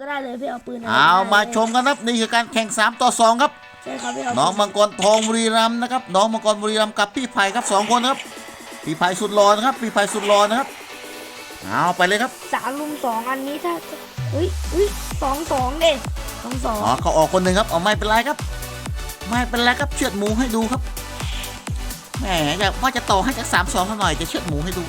ก็ได้เลยพี่เอาปืนะไรเอาก็ได้มาชมกันครับนี่คือการแข่ง 3 ต่อ 2 ครับใช่ครับพี่เอาน้องมังกรทองบุรีรัมย์นะครับน้องมังกรบุรีรัมย์กับพี่ไผ่ครับสองคนครับพี่ไผ่สุดหล่อนะครับพี่ไผ่สุดหล่อนะครับเอาไปเลยครับสามลุมสองอันนี้ถ้าอุ้ยอุ้ยสองสองเด้สองสองอ๋อเขาออกคนหนึ่งครับเอาไม่เป็นไรครับ ไม่เป็นไรครับเชือดหมูให้ดูครับแหมอยากว่าจะต่อให้จากสามสองหน่อยจะเชือดหมูให้ดู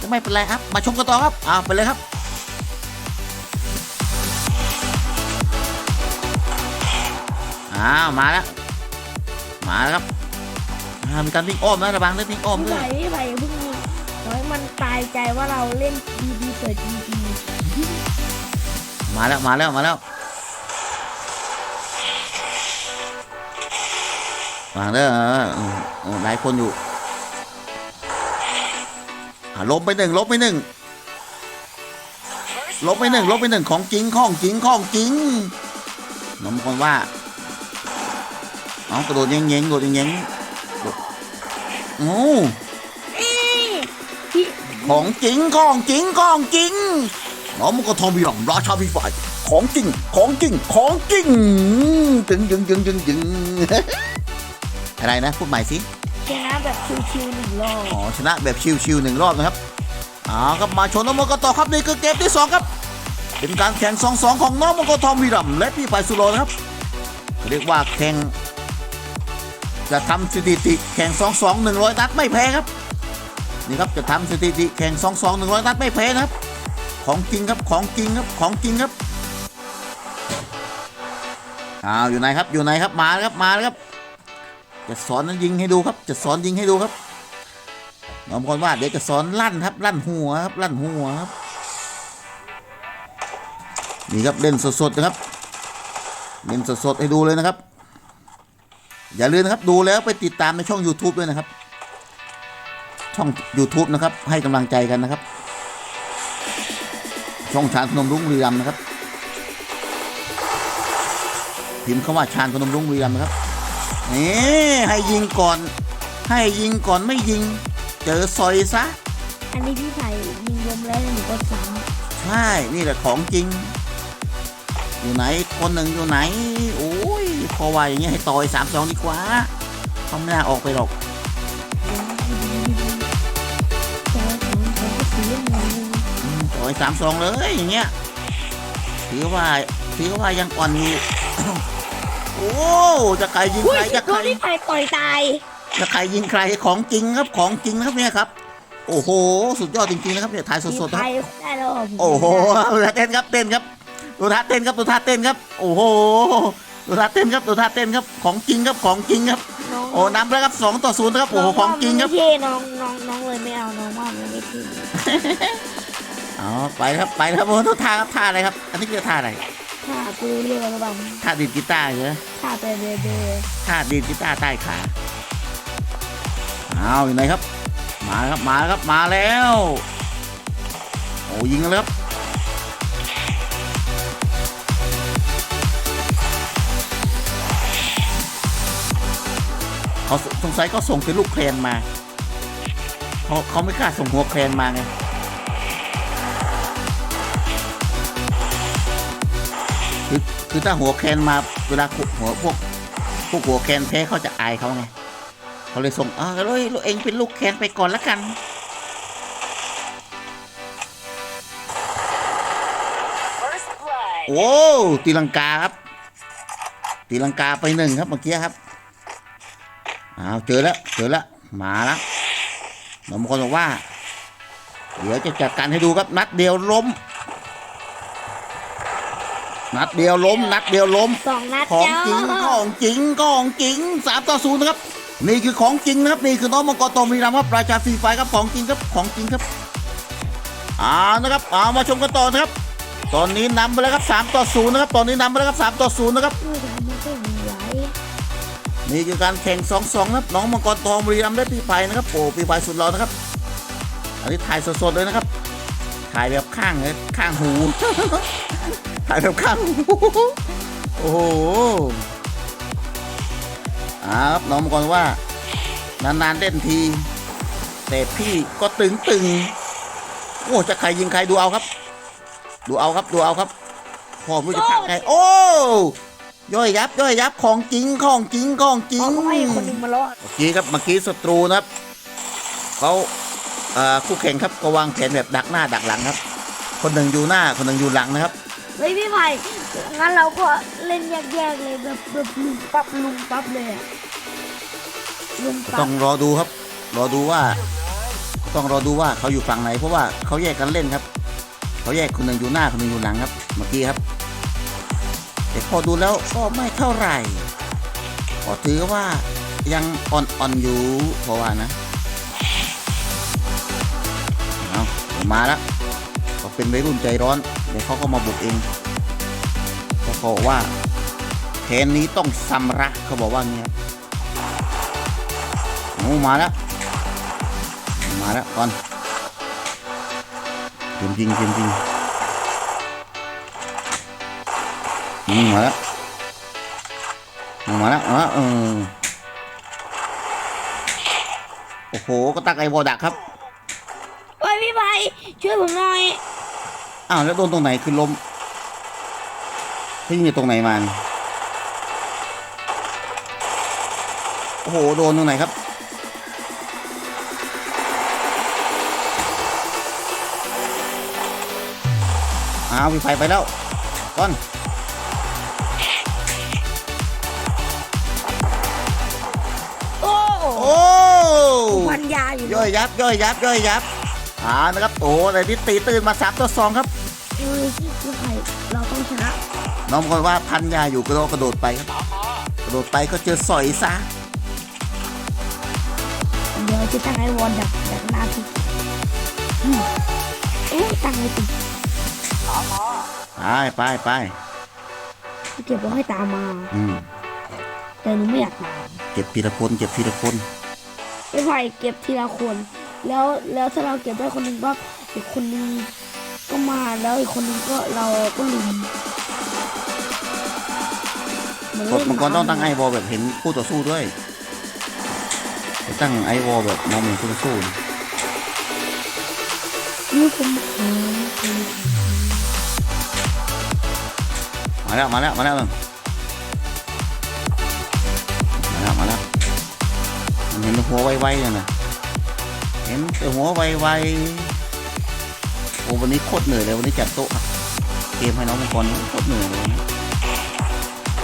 จะไม่เป็นไรครับ มาชมกันต่อครับเอาไปเลยครับ อ้าวมาแล้ว มาแล้วครับอ่ามีการวิ่งอ้อมนะระวังเรื่องวิ่งอ้อมพี่ด้วไผ่ยพี่ไผ่เพิ่งน้อยมันตายใจว่าเราเล่นดีดีเปิดดีดีมาแล้วมาแล้วมาแล้ววางเด้อเออเออเออหลายคนอยู่อ่าลบไปหนึ่งลบไปหนึ่งลบไปหนึ่งลบไปหนึ่งของจริงของจริงของจริงน้องคนว่า น้องกระโดดเย้งๆกระโดดเย้งๆโดดโอ้พี่ของจริงของจริงของจริงน้องมันก็ทองมีหลังราชาพีฝ่ายของจริงของจริงของจริงจึงจึงจึงจึงจึงอะไรนะพูดใหม่สิชนะแบบชิวๆหนึ่งรอบอ๋อชนะแบบชิวๆหนึ่งรอบนะครับอ๋อครับมาชนน้องมังกรต่อครับนี่คือเกมที่สองครับ เป็นการแข่งสองสองของน้องมังกรทองมีรัมย์และพี่ฝ่ายสุโรนะครับเรียกว่าแข่ง จะทำสถิติแข่งสองสองหนึ่งร้อยนัดไม่แพ้ครับ นี่ครับจะทำสถิติแข่งสองสองหนึ่งร้อยนัดไม่แพ้นะครับ ของจริงครับของจริงครับของจริงครับอ้าวอยู่ไหนครับอยู่ไหนครับมาครับมาครับ จะสอนยิงให้ดูครับ จะสอนยิงให้ดูครับน้องคนว่าเดี๋ยวจะสอนลั่นครับลั่นหัวครับลั่นหัวครับนี่ครับเล่นสดๆนะครับเล่นสดๆให้ดูเลยนะครับ อย่าลืมนะครับดูแล้วไปติดตามในช่อง YouTube ด้วยนะครับ ช่อง YouTube นะครับ ให้กำลังใจกันนะครับ ช่องชาญพนมรุ้งบุรีรัมย์นะครับ พิมพ์คำว่าชาญพนมรุ้งบุรีรัมย์นะครับนี่ให้ยิงก่อน ให้ยิงก่อนไม่ยิง เจอซอยซะ อันนี้พี่ไผ่ยิงลมแล้วหนูก็ซ้ใช่ นี่แหละของจริง อยู่ไหนคนหนึ่งอยู่ไหน โอ้ยพอว่าอย่างเงี้ยให้ต่อยสามสองดีกว่าเขาไม่น่าออกไปหรอกำแล้วของของก็สีเหมือนอืมต่อยสามสองเลยอย่างเงี้ยถือว่าถือว่ายังอ่อนอยู่โอ้จะใครยิงอุ้ยใครจะโดใครนพี่ไผ่ต่อยตายจะใครยิงใครของจริงครับของจริงนะครับเนี่ยครับโอ้โห สุดยอดจริงๆนะครับเนี่ยถ่ายสดๆนะครับพี่ไผ่ได้แล้วเหรผมโอ้โหดูท่าเต้นครับเต้นครับ ดูท่าเต้นครับดูท่าเต้นครับ โอ้โหดูท่าเต้นครับดูท่าเต้นครับของจริงครับของจริงครับน้องโอ้นำแล้วครับสองต่อศูนย์ครับโอ้โหของจริงครับน้ว่ามันไม่เท่น้องน้องน้องเลยไม่เอาน้องว่ามันไม่เท่อ๋อไปครับไปครับโอ้โหท่าครับท่าอะไรครับ อันนี้คือท่าอะไรถ้ากูเรือระวังท่าดีดกีตาร์เหรอถ้าไปเบเบท่าดีดกีตาร์ใต้ขาเอาอยู่ไหนครับ มาแล้วครับมาแล้วครับมาแล้ว โอ้ยิงแล้วครับ เขาสงสัยก็ส่งเป็นลูกแคลนมาเขาเขาไม่กล้าส่งหัวแคลนมาไงคือคือถ้าหัวแคลนมาเวลาหัวพวกพวกหัวแคลนแพ้เขาจะอายเขาไงเขาเลยส่งอ่าเลยลูกเองเป็นลูกแคลนไปก่อนละกันโอ้ตีลังกาครับ ตีลังกาไปหนึ่งครับเมื่อกี้ครับ อ้าวเจอแล้วเจอแล้วมาแล้วน้องคนบอกว่า เดี๋ยวจะจัดการให้ดูครับนัดเดียวล้ม นัดเดียวล้ม นัดเดียวล้มสองนัดของเจ้าจริงของจริงของจริงสามต่อศูนย์นะครับ นี่คือของจริงนะครับนี่คือน้องมังกรตอมีรามครับราชาฟรีไฟครับของจริงครับของจริงครับอ่านะครับอ่ามาชมกันต่อนะครับ ตอนนี้นำไปแล้วครับสามต่อศูนย์นะครับ ตอนนี้นำไปแล้วครับสามต่อศูนย์นะครับ นี่คือการแข่งสองสองนะครับน้องมังกรทองบุรีรัมย์และพี่ไผ่นะครับโอ้พี่ไผ่สุดหล่อนะครับ อันนี้ถ่ายสดๆเลยนะครับ ถ่ายแบบข้างเลยข้างหู ถ่ายแบบข้างหูโอ้โหอ่าครับน้องมังกรว่านานๆเล่นที แต่พี่ก็ตึงตึงๆโอ้จะใครยิงใครดูเอาครับ ดูเอาครับดูเอาครับพอม่รู้จะพักไงโอ้ ย่อยยับย่อยยับของจริงของจริงของจริงเขาก็ให้คนหนึ่งมารอดเมื่อกี้ครับเมื่อกี้ศัตรูนะครับเขาเอ่อคู่แข่งครับก็วางแผนแบบดักหน้าดักหลังครับ คนหนึ่งอยู่หน้าคนหนึ่งอยู่หลังนะครับเฮ้ยพี่ไผ่งั้นเราก็เล่นแยกๆเลยแบบแบบลุงปั๊บลุงปั๊บเลยอะลุงก็ปั๊ต้อบงรอดูครับ รอดูว่า ต้องรอดูว่าเขาอยู่ฝั่งไหนเพราะว่าเขาแยกกันเล่นครับเขาแยกคนหนึ่งอยู่หน้าคนหนึ่งอยู่หลังครับ เมื่อกี้ครับ แต่พอดูแล้วก็ไม่เท่าไหร่ก็ถือว่ายังอ่อนๆอยู่เพราะว่านะเอามาแล้วเขาเป็นวัยรุ่นใจร้อนเดี๋ยวเขาก็มาบุกเองเขาบอกว่าแผนนี้ต้องซัมระเขาบอกว่างี้ครับโอ้มาแล้วมาแล้วก่อนเต็มจริงเต็มจริง มมาแล้วมาแล้วมาแล้วเออโอ้โห ก็ตักไอ้บอดักครับเฮ้ยพี่ไผ่ช่วยผมหน่อย อ้าวแล้วโดนตรงไหนคือลมที่ยิงจากตรงไหนมาเนี่ยโอ้โห โดนตรงไหนครับ อ้าวมีไฟไปแล้วก้อน ยาอยู่ย่อยยับย่อยยับย่อยยับอ่านะครับโอ้แต่ที่ตีตื่นมาสามตัวสองครับเฮ้ยพี่ไผ่เราต้องชนะน้องคนว่าพันยาอยู่กระโดดกระโดดไปครับ กระโดดไปก็เจอสอยซะเดี๋ยวจะตั้งไอ้วอลดักดักหน้าพี่อืมเอ๊ะตั้งไว้ติดไปไปไปพี่เก็บไว้ให้ตามมาอืมแต่หนูไม่อยากตามเก็บทีละคนเก็บทีละคน พี่ไผ่เก็บทีละคน แล้วแล้วถ้าเราเก็บได้คนหนึ่งปั๊บอีกคนหนึ่งก็มาแล้วอีกคนหนึ่งก็เราก็ลุมเหมือนกเล่ดนมังกรต้องตั้งไอวอลแบบเห็นคู่ต่อสู้ด้วยไปตั้งไอวอลแบบมองเห็นคู่ต่อสู้นี่ผมหามาแล้วมาแล้วมาแล้วมาแล้ว เห็นหัวไวๆเนี่ยนะเห็นแต่หัวไวๆโอ้วันนี้โคตรเหนื่อยเลยวันนี้จัดโต๊ะอะเกมให้น้องมังกรโคตรเหนื่อยเลยนะ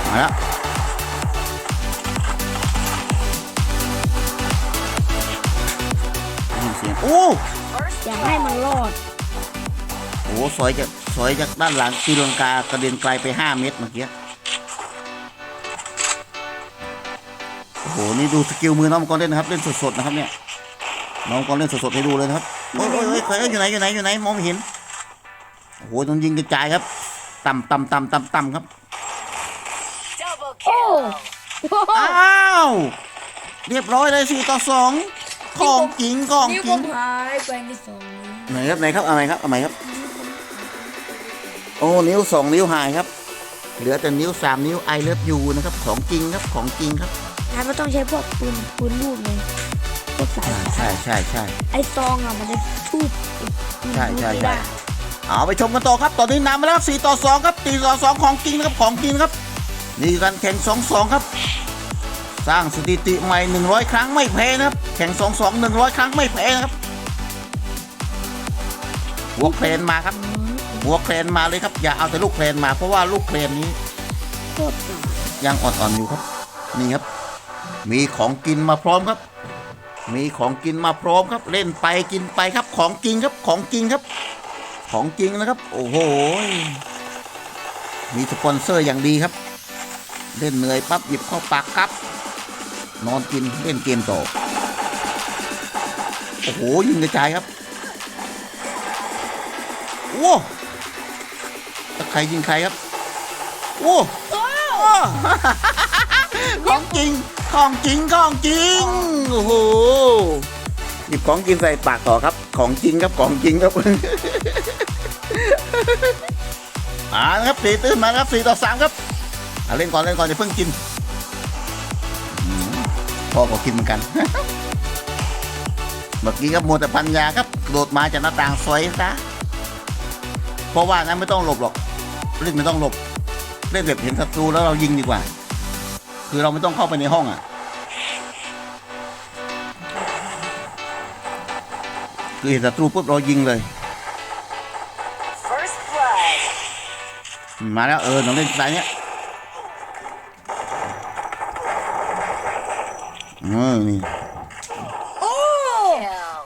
มาแล้วได้ยินเสียงโอ้อยากให้มันรอดโหสวยจากสวยจากด้านหลังตีลังกากระเด็นไกลไป 5 เมตรเมื่อกี้ อ้โหนี่ดูสกิลมือน้องมังกรเล่นนะครับเล่นสดๆนะครับเนี่ยน้องมังกรเล่นสดๆให้ดูเลยนะครับโอ้ยโอ้ยโอ้ยใครก็อยู่ไหนอยู่ไหนอยู่ไหนมองไม่เห็นโอ้โหโดนยิงกระจายครับ ต่ำต่ำต่ำต่ำต่ำครับโอ้อ้าวเรียบร้อยเลยสี่ต่อสองของจริงของนิ้วจผริงมหายไปในสองนิ้วไหนครับไหนครับเอาไหนครับเอาไหนครับ โอ้นิ้วสองนิ้วหายครับ เหลือแต่นิ้วสามนิ้วไอเลิฟยูนะครับของจริงครับของจริงครับ งานไม่ต้องใช้พวกปืนปืนลูกเลยพวกสายใช่ใช่ใช่ไอ้ซองอะมันจะทุบปืนใช่ใช่ลูกไม่ใช่ได้เอาไปชมกันต่อครับตอนนี้นำมาแล้วสี่ต่อสองครับตีต่อสองของจริงนะครับของจริงครับ นี่การแข่งสองสองครับ สร้างสถิติใหม่หนึ่งร้อยครั้งไม่แพ้นะครับ แข่งสองสองหนึ่งร้อยครั้งไม่แพ้นะครับหัวเครนมาครับ หัวเครนมาเลยครับ อย่าเอาแต่ลูกเครนมาเพราะว่าลูกเครนนี้โคตรเก่งยังอ่อนๆอยู่ครับ นี่ครับ มีของกินมาพร้อมครับ มีของกินมาพร้อมครับ เล่นไปกินไปครับ ของจริงครับ ของจริงครับ ของจริงนะครับ โอ้โห มีสปอนเซอร์อย่างดีครับ เล่นเหนื่อยปั๊บหยิบเข้าปากครับ นอนกินเล่นเกมต่อ โอ้โหยิงกระจายครับ โอ้ใครยิงใครครับ โอ้ของจริง ของจริงของจริงโอ้โหหยิบของกินใส่ปากต่อครับ ของจริงครับของจริงครับอ่านครับสี่ตื่นมาครับสี่ต่อสามครับเล่นก่อนเล่นก่อนอย่าเพิ่งกินพ่อก็กินเหมือนกันเมื่อกี้ครับมัวแต่ปัญญาครับโดดมาจากหน้าต่างซอยซะเพราะว่านั้นไม่ต้องหลบหรอกเล่นไม่ต้องหลบเล่นแบบเห็นศัตรูแล้วเรายิงดีกว่า คือเราไม่ต้องเข้าไปในห้องอะ คือเห็นศัตรูปุ๊บเรายิงเลย First blood. มาแล้วเออน้องเล่นสไตล์เนี้ยเออนี่โอ้ Kill.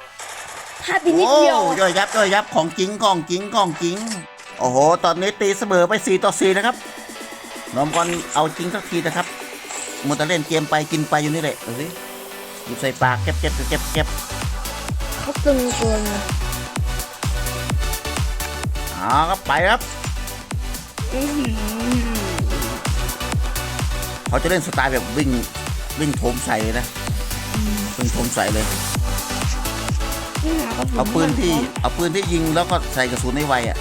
พลาดไปนิดเดียวโอ้ย่อยยับย่อยยับของจริงของจริงของจริง โอ้โห ตอนนี้ตีเสมอไป 4 ต่อ 4 นะครับ น้องบอลเอาจริงสักทีนะครับ มัวแต่เล่นเกมไปกินไปอยู่นี่แหละดูสิหยิบใส่ปากเก็บเก็บเก็บเก็บเขาตึงเกินไงอ๋อครับไปครับอื้อหือเขาจะเล่นสไตล์แบบวิ่งวิ่งโถมใส่เลยนะวิ่งโถมใส่เลยนี่หากระสุนเอาปืนที่เอาปืนที่ยิงแล้วก็ใส่กระสุนให้ไวอะ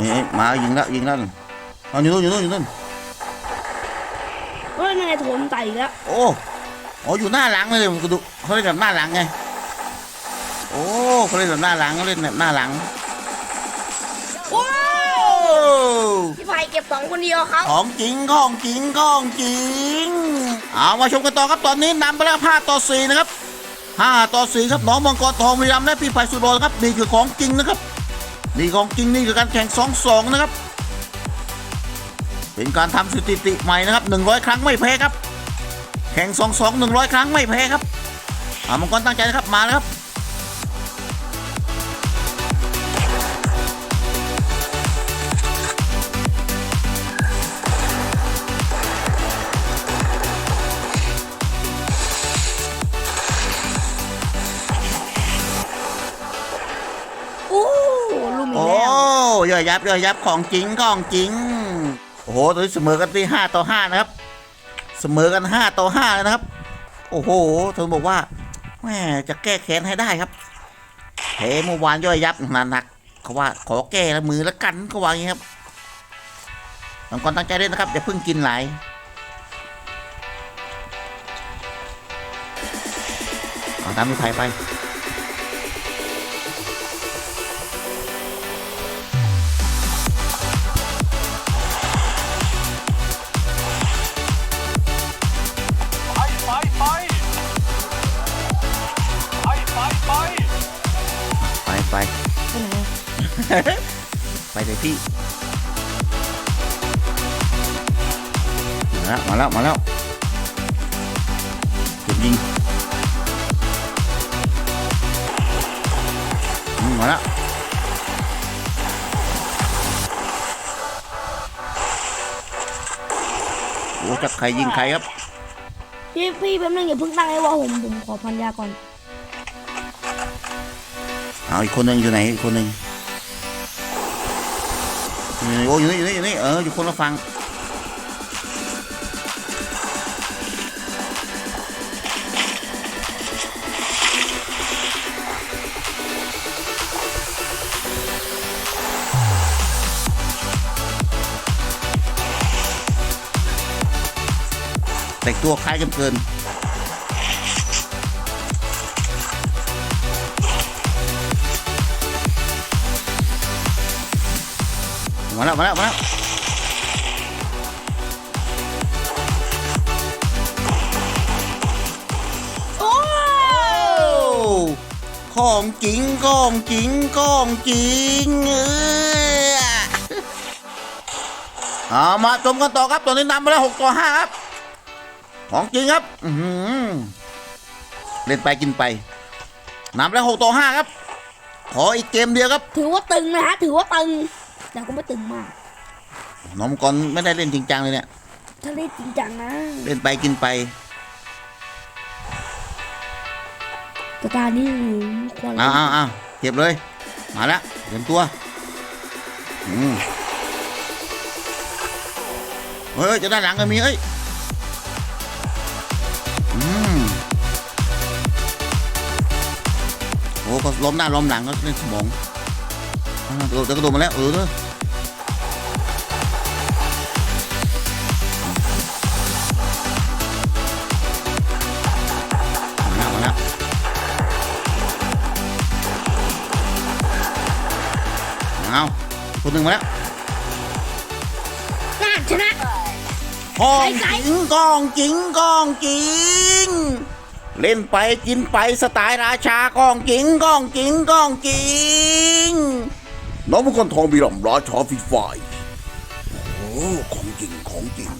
เอ้ยมายิงแล้วยิงแล้วเอาอยู่นู่นอยู่นู่นอยู่นู่นเฮ้ยนายโถมไต่อีกแล้วโอ้โอ้อยู่หน้าหลังเลยมันก็ดูเขาเล่นแบบหน้าหลังไงโอ้เขาเล่นแบบหน้าหลังเขาเล่นแบบหน้าหลังโอ้โอ้พี่ไผ่เก็บสองคนเดียวครับของจริงของจริงของจริงเอามาชมกันต่อครับตอนนี้นำไปแล้ว5ต่อ4นะครับ5ต่อ4ครับน้องมังกรทองวิรัมย์และพี่ไผ่สุโรนะครับนี่คือของจริงนะครับ นี่ของจริงนี่คือการแข่ง2 2นะครับ เป็นการทำสถิติใหม่นะครับ 100 ครั้งไม่แพ้ครับ แข่ง 2 2 100 ครั้งไม่แพ้ครับอามังกรตั้งใจนะครับมาแล้วครับ ย่อยยับย่อยยับของจริงของจริง โอ้โหตอนนี้เสมอกันที่ห้าต่อห้านะครับ เสมอกันห้าต่อห้าเลยนะครับ โอ้โหเธอบอกว่าแม่จะแก้แค้นให้ได้ครับแพ้เมื่อวานย่อยยับหนักหนักๆเขาว่าขอแก้ละมือละกันก็ว่าอย่างนี้ครับน้องกรตั้งใจด้วยนะครับอย่าเพิ่งกินหลายเอาตามพี่ไผ่ไป ไปเลยพี่ มาแล้ว มาแล้ว มาแล้วจุดยิงอืมมาแล้วโอ้จะใครยิงใครครับ พี่พี่แป๊บนึงอย่าเพิ่งตั้งไอ้วอผมผมขอพันยาก่อน เอาอีกคนหนึ่งอยู่ไหนอีกคนหนึ่งอยู่ไหน โอ้อยู่นี่อยู่นี่อยู่นี่เอออยู่คนละฝั่งแต่งตัวคล้ายกันเกิน มาแล้วมาแล้วมาแล้วโอ้โอ้ของจริงของจริงของจริงเออเอามาชมกันต่อครับตอนนี้นำไปแล้วหกต่อห้าครับ ของจริงครับอือหือเล่นไปกินไปนำไปแล้วหกต่อห้าครับ ขออีกเกมเดียวครับ ถือว่าตึงนะฮะถือว่าตึง แต่ก็ไม่ตึงมาก น้องกรไม่ได้เล่นจริงจังเลยเนี่ย ถ้าได้จริงจังนะเล่นไปกินไป แต่ตานี่ควรอ้าวอ้าวอ้าวเก็บเลย มาแล้วเตรียมตัวอืมเฮ้ยจะด้านหลังก็มีเอ้ยอืมโอ้ก็ล้มหน้าล้มหลังก็เล่นสมองอ่า กระโดดกระโดดมาแล้ว เออเอาคนหนึ่งมาแล้วน่ชนะกองจริงกองจริงกองจริง เล่นไปกินไปสไตล์ราชากองจริงกองจริงกองจริง น้องมังกรทองบีหลำราชาฟีไฟโอ้ของจริงของจริง